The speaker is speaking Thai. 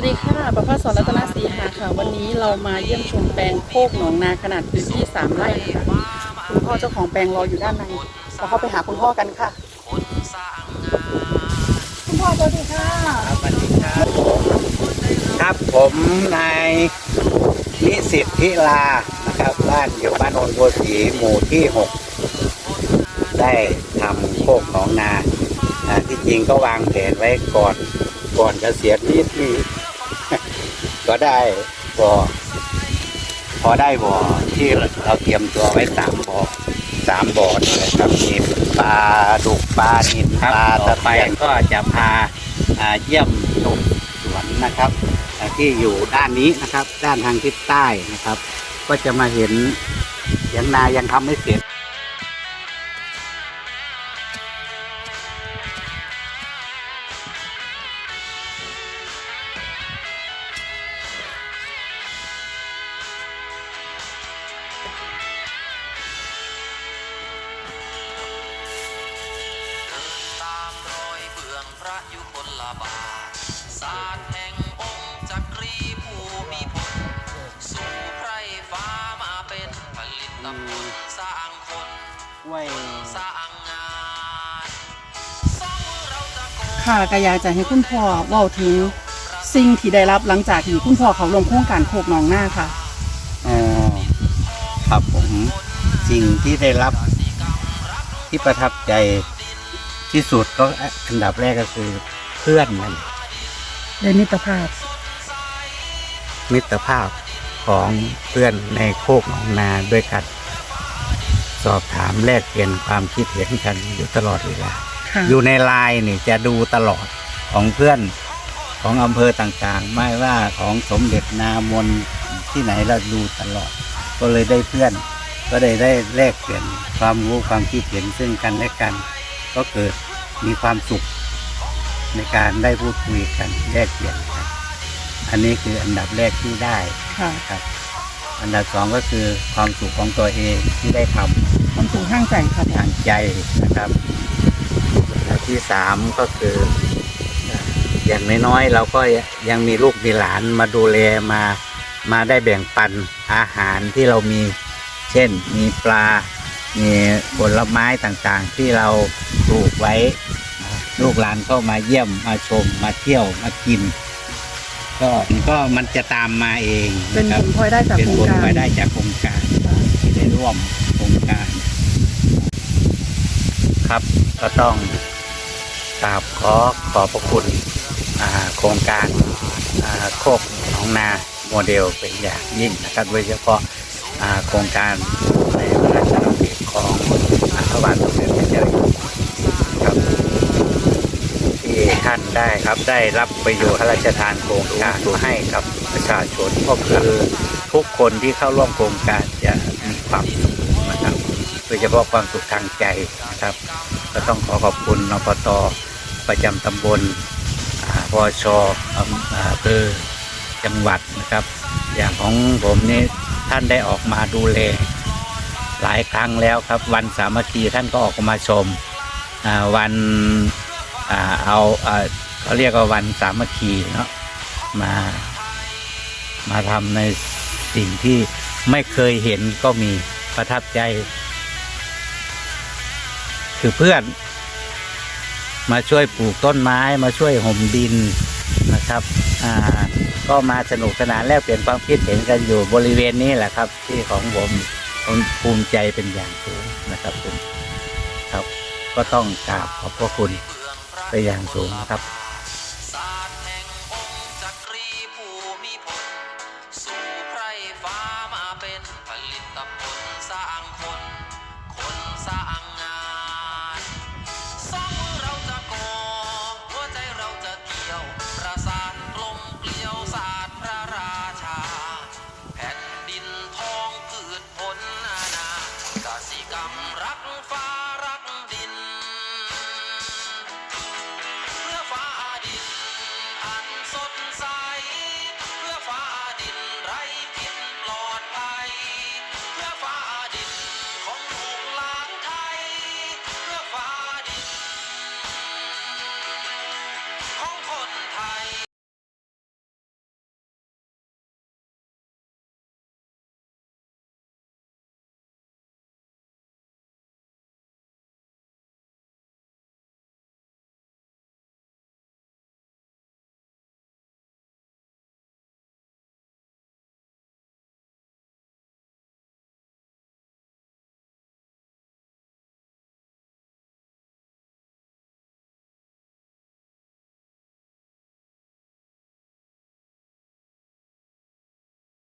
วัสดีค่ะ ประภาสสอนรัตนศรีหาค่ะ วันนี้เรามาเยี่ยมชมแปลงโคกหนองนาขนาดพื้นที่สามไร่ค่ะคุณพ่อเจ้าของแปลงรออยู่ด้านในเราเข้าไปหาคุณพ่อกันค่ะ คุณพ่อสวัสดีค่ะครับสวัสดีครับครับผมนายนิสิตพิลานะครับบ้านอยู่บ้านโอนโพสีหมู่ที่หกได้ทำโคกหนองนาอ่าที่จริงก็วางแผนไว้ก่อนก่อนเกษียณนิดนึง ก็ได้บ่อพอได้บ่อที่เราเตรียมตัวไว้สามบ่อสามบ่อนี่เลยครับมีปลาดุกปลานินปลาตะไปก็จะพาอ่าเยี่ยมชมสวนนะครับอ่าที่อยู่ด้านนี้นะครับ ด้านทางทิศใต้นะครับ ก็จะมาเห็นเสียงนายังทำไม่เสร็จ บาทศาสตร์แห่งองค์จักรีภูมิพลสู่ไพรฟ้ามาเป็นผลิตผลสร้างคน ไว้สร้างงานสองเราจะก่อค่ะก็อยากจะให้คุณพ่อเล่าถึงสิ่งที่ได้รับหลังจากที่คุณพ่อเขาลงโครงการโคกหนองนาค่ะ อ๋อครับผมสิ่งที่ได้รับที่ประทับใจที่สุดก็อันดับแรกก็คือเพื่อนนั่นได้มิตรภาพ มิตรภาพของเพื่อนในโคกหนองนาด้วยกัน สอบถามแลกเปลี่ยนความคิดเห็นกันอยู่ตลอดเวลาค่ะอยู่ในไลน์นี่จะดูตลอดของเพื่อนของอำเภอต่างๆ ไม่ว่าของสมเด็จนามนที่ไหนเราดูตลอด ก็เลยได้เพื่อน ก็ได้ได้แลกเปลี่ยนความรู้ความคิดเห็นซึ่งกันและกัน ก็เกิดมีความสุข ในการได้พูดคุยกันแลกเปลี่ยนกันอันนี้คืออันดับแรกที่ได้ค่ะครับ อันดับสองก็คือความสุขของตัวเองที่ได้ทำความสูงห้างใจค่ะทางใจนะครับและที่สามก็คืออย่างน้อยๆเราก็ยังมีลูกมีหลานมาดูแลมามาได้แบ่งปันอาหารที่เรามี เช่น มีปลา มีผลไม้ต่างๆ ที่เราปลูกไว้ ลูกหลานก็มาเยี่ยมมาชมมาเที่ยวมากิน ก็ก็มันจะตามมาเองเป็นนะคผรับลพลอยได้จากเป็นโครงผลการพลอยได้จากโครงการที่ได้ร่วมโครงการ ครับก็ต้องกราบขอขอบพระคุณอ่าโครงการอ่าโคกหนองนาโมเดลเป็นอย่างยิ่งนะครับโดยเฉพาะอ่าโครงการในพระราชดำริของอ่าพระบาทสมเด็จพระเจ้าอยู่หัวครับที่ท่านได้ครับ ได้รับประโยชน์พระราชทานโครงการให้กับประชาชนก็คือทุกคนที่เข้าร่วมโครงการจะมีความสุขนะครับโดยเฉพาะความสุขทางใจนะครับ ก็ต้องขอขอบคุณนปตประจำตำบลอ่าพอชอำอ่าอำเภอจังหวัดนะครับ อย่างของผมนี่ท่านได้ออกมาดูแลหลายครั้งแล้วครับ วันสามัคคีท่านก็ออกมาชมอ่าวัน อ่าเอาอ่าเขาเรียกว่าวันสามัคคีเนาะมา มาทำในสิ่งที่ไม่เคยเห็นก็มีประทับใจ คือเพื่อน มาช่วยปลูกต้นไม้มาช่วยห่มดินนะครับ อ่า ก็มาสนุกสนานแลกเปลี่ยนความคิดเห็นกันอยู่บริเวณนี้แหละครับ ที่ของผมผมภูมิใจเป็นอย่างสูงนะครับผมครับ ก็ต้องกราบขอบพระคุณ ไปอย่างสูงครับสู่ไพรฟ้ามาเป็นผลิตผลสร้างคน